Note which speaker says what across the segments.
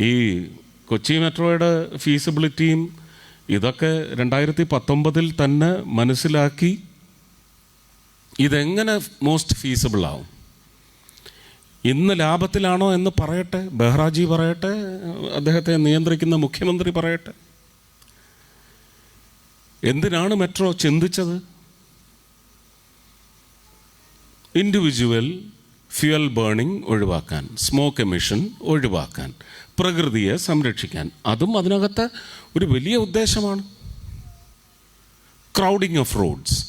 Speaker 1: ഈ കൊച്ചി മെട്രോയുടെ ഫീസിബിലിറ്റിയും ഇതൊക്കെ രണ്ടായിരത്തി പത്തൊമ്പതിൽ തന്നെ മനസ്സിലാക്കി ഇതെങ്ങനെ മോസ്റ്റ് ഫീസിബിളാവും ഇന്ന് ലാഭത്തിലാണോ എന്ന് പറയട്ടെ ബെഹ്റാജി പറയട്ടെ അദ്ദേഹത്തെ നിയന്ത്രിക്കുന്ന മുഖ്യമന്ത്രി പറയട്ടെ. എന്തിനാണ് മെട്രോ ചിന്തിച്ചത്? ഇൻഡിവിജ്വൽ ഫ്യുവൽ ബേണിംഗ് ഒഴിവാക്കാൻ സ്മോക്ക് എമിഷൻ ഒഴിവാക്കാൻ പ്രകൃതിയെ സംരക്ഷിക്കാൻ. അതും അതിനകത്ത് ഒരു വലിയ ഉദ്ദേശമാണ്. ക്രൗഡിങ് ഓഫ് റോഡ്സ്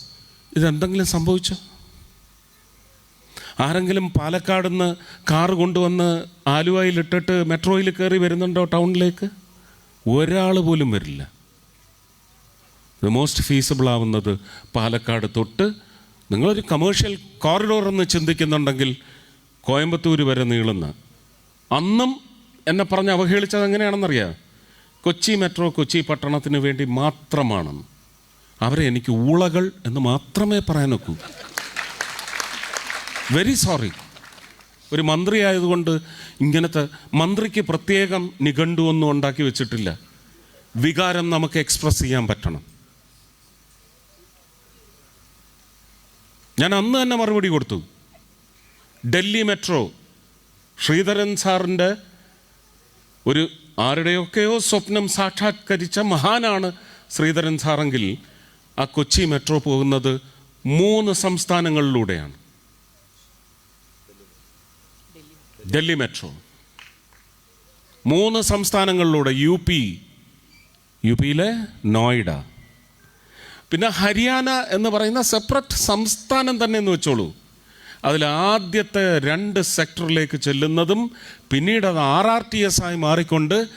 Speaker 1: ഇതെന്തെങ്കിലും സംഭവിച്ചോ? ആരെങ്കിലും പാലക്കാട് നിന്ന് കാറ് കൊണ്ടുവന്ന് ആലുവയിലിട്ടിട്ട് മെട്രോയിൽ കയറി വരുന്നുണ്ടോ ടൗണിലേക്ക്? ഒരാൾ പോലും വരില്ല. മോസ്റ്റ് ഫീസിബിൾ ആവുന്നത് പാലക്കാട് തൊട്ട് നിങ്ങളൊരു കമേഴ്ഷ്യൽ കോറിഡോർ എന്ന് ചിന്തിക്കുന്നുണ്ടെങ്കിൽ കോയമ്പത്തൂർ വരെ നീളുന്ന. അന്നും എന്നെ പറഞ്ഞ് അവഹേളിച്ചത് എങ്ങനെയാണെന്നറിയാം? കൊച്ചി മെട്രോ കൊച്ചി പട്ടണത്തിന് വേണ്ടി മാത്രമാണ്. അവരെ എനിക്ക് ഊളകൾ എന്ന് മാത്രമേ പറയാൻ ഒക്കൂ. വെരി സോറി ഒരു മന്ത്രി ആയതുകൊണ്ട് ഇങ്ങനത്തെ മന്ത്രിക്ക് പ്രത്യേകം നിഘണ്ടു ഒന്നും ഉണ്ടാക്കി വെച്ചിട്ടില്ല. വികാരം നമുക്ക് എക്സ്പ്രസ് ചെയ്യാൻ പറ്റണം. ഞാൻ അന്ന് തന്നെ മറുപടി കൊടുത്തു. ഡൽഹി മെട്രോ ശ്രീധരൻ സാറിന്റെ ഒരു ആരുടെയൊക്കെയോ സ്വപ്നം സാക്ഷാത്കരിച്ച മഹാനാണ് ശ്രീധരൻ സാറെങ്കിൽ ആ കൊച്ചി മെട്രോ പോകുന്നത് മൂന്ന് സംസ്ഥാനങ്ങളിലൂടെയാണ്. ഡൽഹി മെട്രോ. മൂന്ന് സംസ്ഥാനങ്ങളിലൂടെ യു പി യു പിയിലെ നോയിഡ പിന്നെ ഹരിയാന എന്ന് പറയുന്ന സെപ്പറേറ്റ് സംസ്ഥാനം തന്നെ എന്ന് വെച്ചോളൂ. അതിൽ ആദ്യത്തെ രണ്ട് സെക്ടറിലേക്ക് ചെല്ലുന്നതും പിന്നീട് അത് ആർ ആർ ടി എസ് ആയി മാറിക്കൊണ്ട്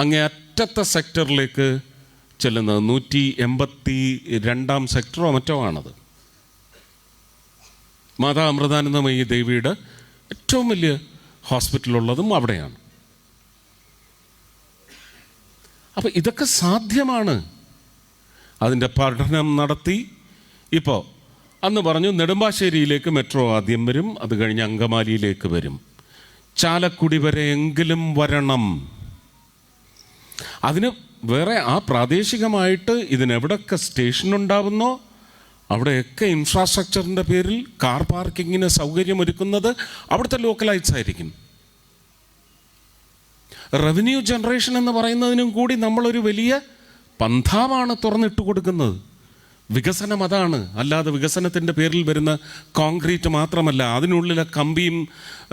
Speaker 1: അങ്ങേ അറ്റത്തെ സെക്ടറിലേക്ക് ചെല്ലുന്നത് നൂറ്റി എൺപത്തി രണ്ടാം സെക്ടറോ മറ്റോ ആണത്. മാതാ അമൃതാനന്ദമയി ദേവിയുടെ ഏറ്റവും വലിയ ഹോസ്പിറ്റലുള്ളതും അവിടെയാണ്. അപ്പം ഇതൊക്കെ സാധ്യമാണ്. അതിന്റെ പഠനം നടത്തി. ഇപ്പോൾ അന്ന് പറഞ്ഞു നെടുമ്പാശ്ശേരിയിലേക്ക് മെട്രോ ആദ്യം വരും അത് കഴിഞ്ഞ് അങ്കമാലിയിലേക്ക് വരും. ചാലക്കുടി വരെ എങ്കിലും വരണം. അതിന് വേറെ ആ പ്രാദേശികമായിട്ട് ഇതിനെവിടൊക്കെ സ്റ്റേഷൻ ഉണ്ടാവുന്നോ അവിടെയൊക്കെ ഇൻഫ്രാസ്ട്രക്ചറിന്റെ പേരിൽ കാർ പാർക്കിങ്ങിന് സൗകര്യമൊരുക്കുന്നത് അവിടുത്തെ ലോക്കലൈറ്റ്സ് ആയിരിക്കും. റവന്യൂ ജനറേഷൻ എന്ന് പറയുന്നതിനും കൂടി നമ്മളൊരു വലിയ പന്ഥാവാണ് തുറന്നിട്ട് കൊടുക്കുന്നത്. വികസനം അതാണ്. അല്ലാതെ വികസനത്തിന്റെ പേരിൽ വരുന്ന കോൺക്രീറ്റ് മാത്രമല്ല അതിനുള്ളിലെ കമ്പിയും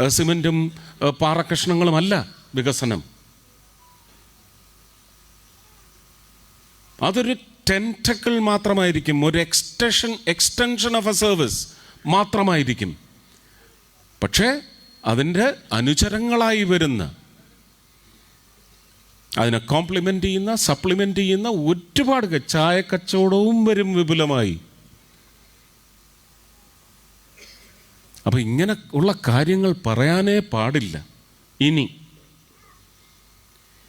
Speaker 1: സിമെന്റും പാറക്കഷ്ണങ്ങളുമല്ല വികസനം. അതൊരു ടെന്റക്കിൾ മാത്രമായിരിക്കും ഒരു extension extension of a service മാത്രമായിരിക്കും. പക്ഷേ അതിന്റെ അനുചരങ്ങളായി വരുന്ന അതിനെ കോംപ്ലിമെന്റ് ചെയ്യുന്ന സപ്ലിമെന്റ് ചെയ്യുന്ന ഒരുപാട് ചായ കച്ചവടവും വരും വിപുലമായി. അപ്പോൾ ഇങ്ങനെ ഉള്ള കാര്യങ്ങൾ പറയാനേ പാടില്ല. ഇനി.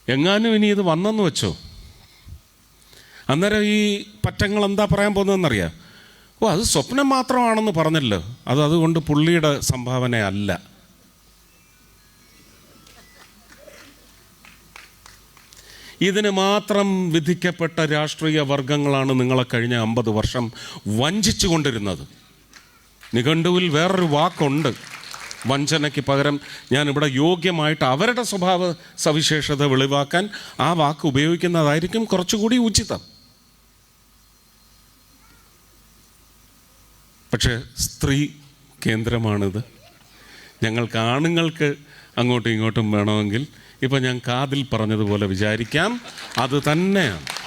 Speaker 1: എങ്ങാനും ഇനി ഇത് വന്നെന്ന് വെച്ചോ? അന്നേരം ഈ പറ്റങ്ങൾ എന്താ പറയാൻ പോകുന്നതെന്നറിയാം? ഓ അത് സ്വപ്നം മാത്രമാണെന്ന് പറഞ്ഞല്ലോ. അത് അതുകൊണ്ട് പുള്ളിയുടെ സംഭാവന അല്ല. ഇതിന് മാത്രം വിധിക്കപ്പെട്ട രാഷ്ട്രീയ വർഗങ്ങളാണ് നിങ്ങളെ കഴിഞ്ഞ അമ്പത് വർഷം വഞ്ചിച്ചു കൊണ്ടിരുന്നത് നിഘണ്ടുവിൽ വേറൊരു വാക്കുണ്ട്. വഞ്ചനയ്ക്ക് പകരം ഞാനിവിടെ യോഗ്യമായിട്ട് അവരുടെ സ്വഭാവ സവിശേഷത വെളിവാക്കാൻ ആ വാക്ക് ഉപയോഗിക്കുന്നതായിരിക്കും കുറച്ചുകൂടി ഉചിതം. പക്ഷേ സ്ത്രീ കേന്ദ്രമാണിത്. ഞങ്ങൾക്ക് ആണുങ്ങൾക്ക് അങ്ങോട്ടും ഇങ്ങോട്ടും വേണമെങ്കിൽ ഇപ്പം ഞാൻ കാതിൽ പറഞ്ഞതുപോലെ വിചാരിക്കാം. അത് തന്നെയാണ്.